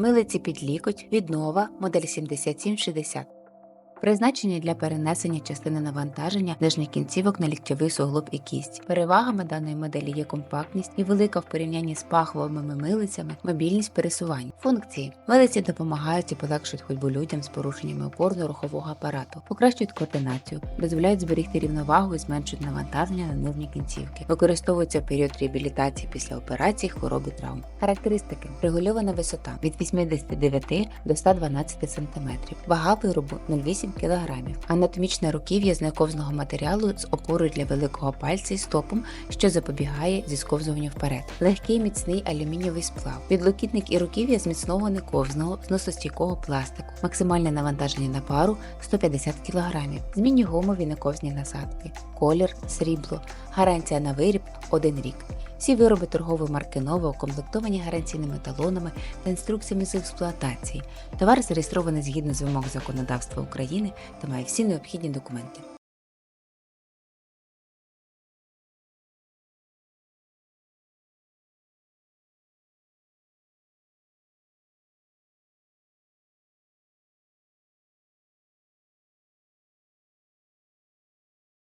Милиці під лікоть, віднова, модель 7760. Призначені для перенесення частини навантаження нижніх кінцівок на ліктьовий суглоб і кість. Перевагами даної моделі є компактність і велика в порівнянні з паховими милицями мобільність пересувань. Функції милиці допомагають і полегшують ходьбу людям з порушеннями опорно-рухового апарату, покращують координацію, дозволяють зберегти рівновагу і зменшують навантаження на нижні кінцівки. Використовуються в період реабілітації після операцій, хвороб і травм. Характеристики: регульована висота від 89 до 112 см, вага виробу 0,8 кг, анатомічне руків'я з нековзного матеріалу з опорою для великого пальця і стопом, що запобігає зісковзуванню вперед. Легкий міцний алюмінієвий сплав, підлокітник і руків'я з міцного нековзного зносостійкого пластику, максимальне навантаження на пару 150 кг, змінні гумові нековзні насадки, колір срібло, гарантія на виріб 1 рік. Всі вироби торгової марки Нова укомплектовані гарантійними талонами та інструкціями з експлуатації. Товар зареєстрований згідно з вимог законодавства України та має всі необхідні документи.